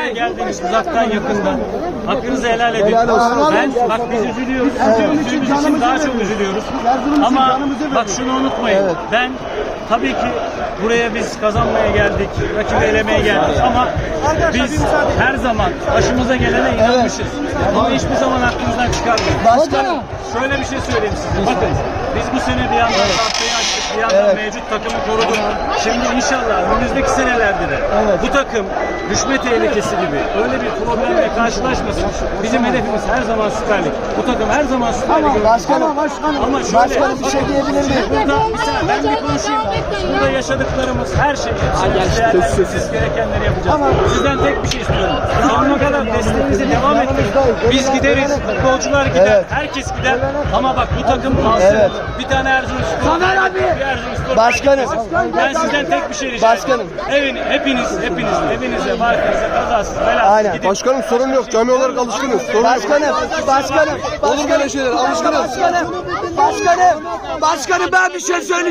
buraya geldiniz uzaktan yakından. Hakkınızı helal edin. Helal olsun. Ben bak biz üzülüyoruz. Evet. Üzüldüğümüz için daha çok üzülüyoruz. Ama bak şunu unutmayın. Evet. Ben tabii ki buraya biz kazanmaya geldik. Rakibi elemeye geldik ama biz her zaman başımıza gelene inanmışız. Ama hiçbir zaman aklımızdan çıkarmıyoruz. Başkanım. Şöyle bir şey söyleyeyim size. Bakın biz bu sene bir yandan tahtayı açtık, bir yandan Evet. mevcut takımı koruduk. Şimdi inşallah önümüzdeki senelerde de bu takım düşme tehlikesi gibi öyle bir problemle karşılaşmasın. Bizim hedefimiz her zaman Süper Lig. Bu takım her zaman Süper Lig. Tamam başkanım. Başkanım. Ama şöyle, Başkanım bir şey diyebilir miyim? Burada bir saniye ben bir konuşayım. Burada yaşadıklarımız her şey. Değerlendirmemiz gerekenleri yapacağız. Sizden tek bir şey istiyorum. Sonuna kadar desteğinizi devam ettirin. Biz gideriz, futbolcular gider, Evet. herkes gider. Ama bak bu takım kalsın. Evet. Bir tane Erzurumspor, bir Erzurumspor. Başkanım. Ben sizden tek bir şey rica Başkanım. Evin, hepiniz, hepiniz, evinize, markanıza, kazasız, belasız Aynen. gidin. Başkanım sorun yok. Cami olarak alışkınız. Sorun yok. Başkanım. Başkanım. Olur böyle şeyler. Alışkınız. Başkanım. Başkanım. Başkanım ben bir şey söyleyeceğim.